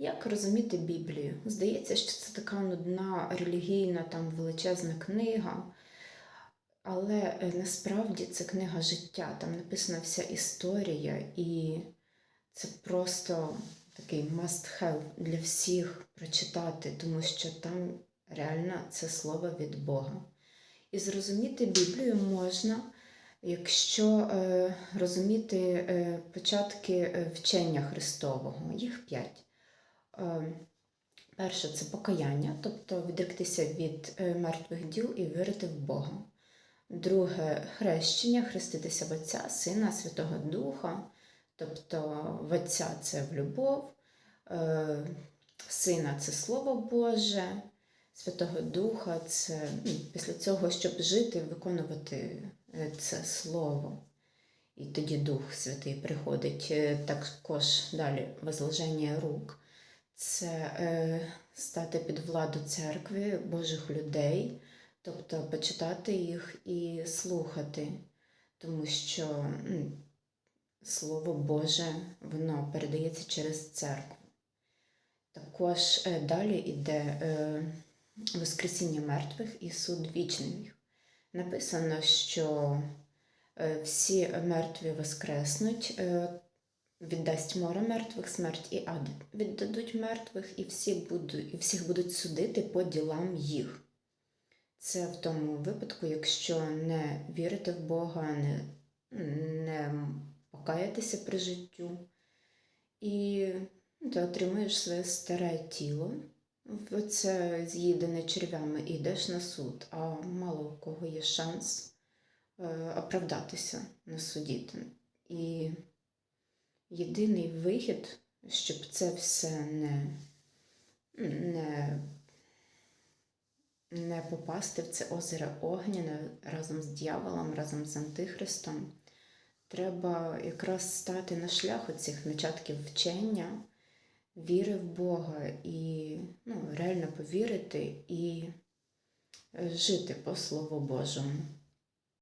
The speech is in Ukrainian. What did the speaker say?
Як розуміти Біблію? Здається, що це така нудна релігійна там величезна книга, але е, насправді це книга життя. Там написана вся історія, і це просто такий must have для всіх прочитати, тому що там реально це слово від Бога. І зрозуміти Біблію можна, якщо е, розуміти е, початки вчення Христового. Їх п'ять. Е, Перше це покаяння, тобто відректися від е, мертвих діл і вірити в Бога. Друге хрещення, хреститися в Отця, Сина, Святого Духа, тобто в Отця це в любов, е, Сина це Слово Боже, Святого Духа це ну, після цього, щоб жити, виконувати е, це Слово. І тоді Дух Святий приходить. Також далі возложення рук це е, стати під владу церкви, Божих людей, тобто почитати їх і слухати, тому що Слово Боже воно передається через церкву. Також е, далі йде е, Воскресіння мертвих і суд вічний. Написано, що е, всі мертві воскреснуть, е, віддасть море мертвих, смерть і ад віддадуть мертвих, і всі будуть, і всіх будуть судити по ділам їх. Це в тому випадку, якщо не вірити в Бога, не, не покаятися при життю, і ти отримуєш своє старе тіло, це з'їдене черв'ями, і йдеш на суд, а мало у кого є шанс е, оправдатися на суді. І єдиний вихід, щоб це все не, не, не попасти в це озеро Огняне разом з дьяволом, разом з Антихристом, треба якраз стати на шлях оцих начатків вчення, віри в Бога і ну, реально повірити і жити по Слову Божому.